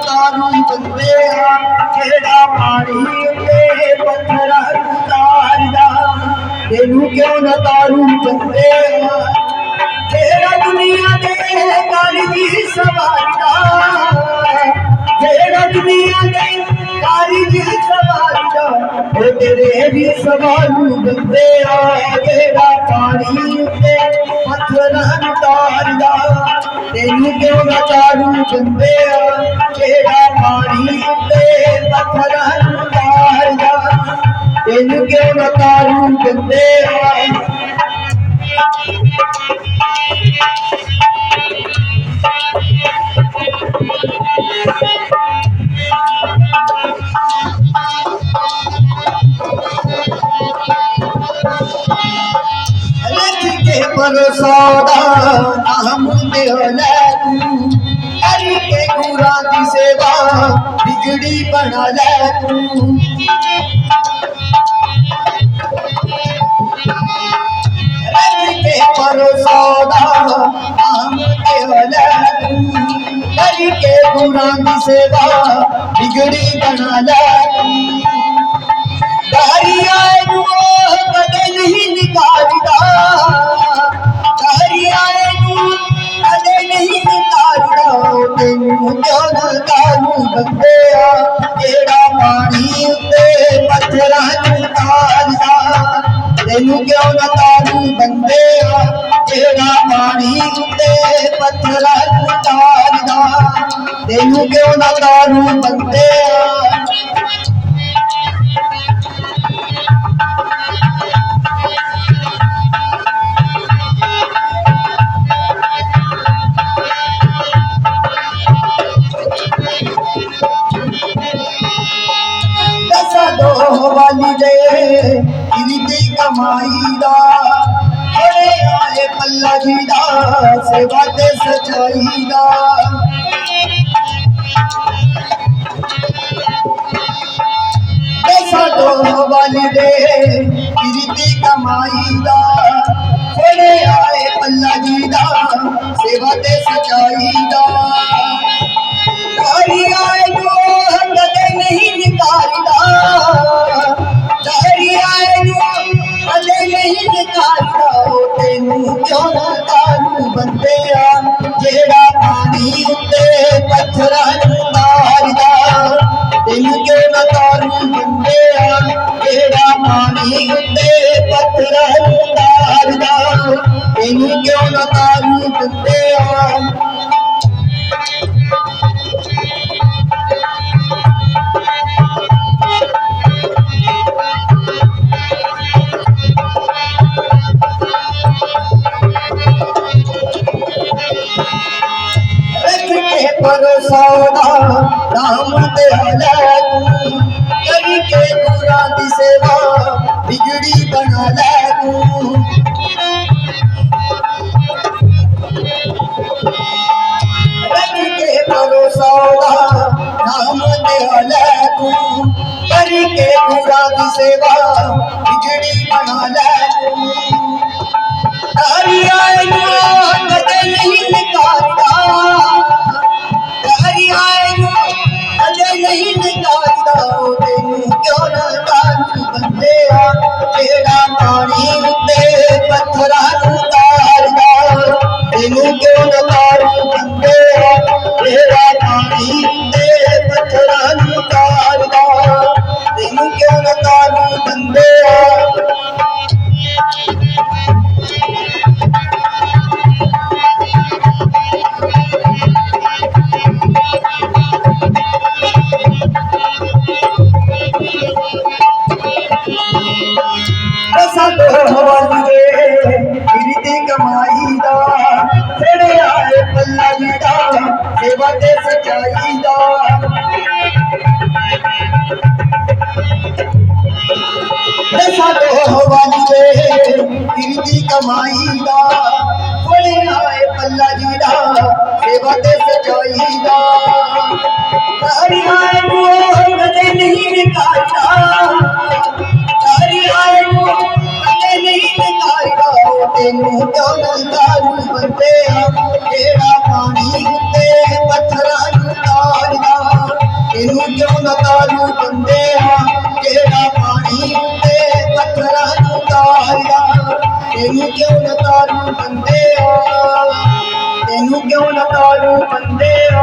ਤਾਰੂ ਬੰਦੇ ਆ ਜਿਹੜਾ ਪਾਣੀ ਤੇ ਪੱਥਰਾਂ ਨੂੰ ਤਾਰਦਾ ਤੈਨੂੰ ਕਿਉਂ ਨਾ ਤਾਰੂ ਬੰਦੇ ਆ ਜਿਹੜਾ ਦੁਨੀਆ ਦੇ ਕਾਰਜੀ ਸਵਾਰਦਾ ਜਿਹੜਾ ਦੁਨੀਆ ਦੇ ਕਾਰਜੀ ਸਵਾਰਦਾ ਉਹ ਤੇਰੇ ਵੀ ਸਵਾਰੂ ਬੰਦੇ ਆ, ਤੇਰਾ ਪਾਣੀ ਤੇ ਪੱਥਰਾਂ ਨੂੰ ਤੈਨੂੰ ਕਿਉਂ ਨਾ ਤਾਰੂ ਬੰਦੇ ਆ ਜਿਹੜਾ ਪਾਣੀ ਉੱਤੇ ਪੱਥਰਾਂ ਨੂੰ ਤਾਰਦਾ ਤੈਨੂੰ ਕਿਉਂ ਗੁਰਾਂ ਦੀ ਸੇਵਾ ਬਿਗੜੀ ਬਣਾ ਲੈ ਤੂੰ। ਰੱਖ ਕੇ ਪਰਸਾਦਾ ਨਾਮ ਦਿਓ ਲੈ ਤੂੰ। ਹਰੀ ਗੁਰਾਂ ਦੀ ਸੇਵਾ ਬਿਗੜੀ ਬਣਾ ਲੈ ਤੂੰ। ਕਿਉਂ ਨਾ ਤਾਰੂ ਬੰਦਿਆ ਜਿਹੜਾ ਪਾਣੀ ਉੱਤੇ ਪੱਥਰਾਂ ਨੂੰ ਤੈਨੂੰ ਕਿਉਂ ਨਾ ਤਾਰੂ ਬੰਦਿਆ ਇਰਦੀ ਕਮਾਈ ਦਾ ਹਰੇ ਆਏ ਪੱਲਾ ਜੀ ਦਾ ਸੇਵਾ ਤੇ ਸਚਾਈ ਦਾ ਦਸਾਂ ਦੋ ਵਾਲੀ ਦੇ ਇਰਦੀ ਕਮਾਈ ਦਾ ਹਰੇ ਆਏ ਪੱਲਾ ਜੀ ਦਾ ਸੇਵਾ ਤੇ ਸਚਾਈ ਦਾ ਉੱਤੇ ਤਾਰਦਾ ਤੈਨੂੰ ਕਿਉਂ ਨਾ ਤਾਰੂ ਬੰਦਿਆ ਜਿਹੜਾ ਪਾਣੀ ਉੱਤੇ ਪੱਥਰ ਤਾਰਦਾ ਤੈਨੂੰ ਕਿਉਂ ਨਾ ਤਾਰੂ ਬੰਦਿਆ ਰੱਖ ਕੇ ਪਰਸਾਦਾ ਨਾਮ ਤੇ ਲੈ ਤੂੰ। ਕਰੀ ਕੇ ਗੁਰਾਂ ਦੀ ਸੇਵਾ ਬਿਗੜੀ ਬਣਾ ਲੈ ਤੂੰ। ਰੱਖ ਕੇ ਪਰਸਾਦਾ ਨਾਮ ਤੇ ਲੈ ਤੂੰ। ਕਰੀ ਕੇ ਗੁਰਾਂ ਦੀ ਸੇਵਾ ਬਿਗੜੀ ਬਣਾ ਤਾਰਦਾ ਸੇਵਾ ਤੇ ਸਚਾਈ ਦਾ। ਪਸੰਦ ਹੋਵਨਗੇ ਕਿਰਤੀ ਕਮਾਈ ਦਾ। ਜਿਹੜੇ ਆਏ ਪੱਲਾ ਜੀ ਦਾ, ਸੇਵਾ ਤੇ ਸਚਾਈ ਦਾ। ਹਰੀ ਆਏ ਨੂੰ ਕਦੇ ਨਹੀਂ ਨਿਕਾਲਦਾ ਤਾਰੀ ਆਏ ਨੂੰ ਕਦੇ ਨਹੀਂ ਨਿਕਾਲਦਾ ਤੈਨੂੰ ਕਿਉਂ ਨੰਦਾਰੂ ਬੰਦੇ। ਆ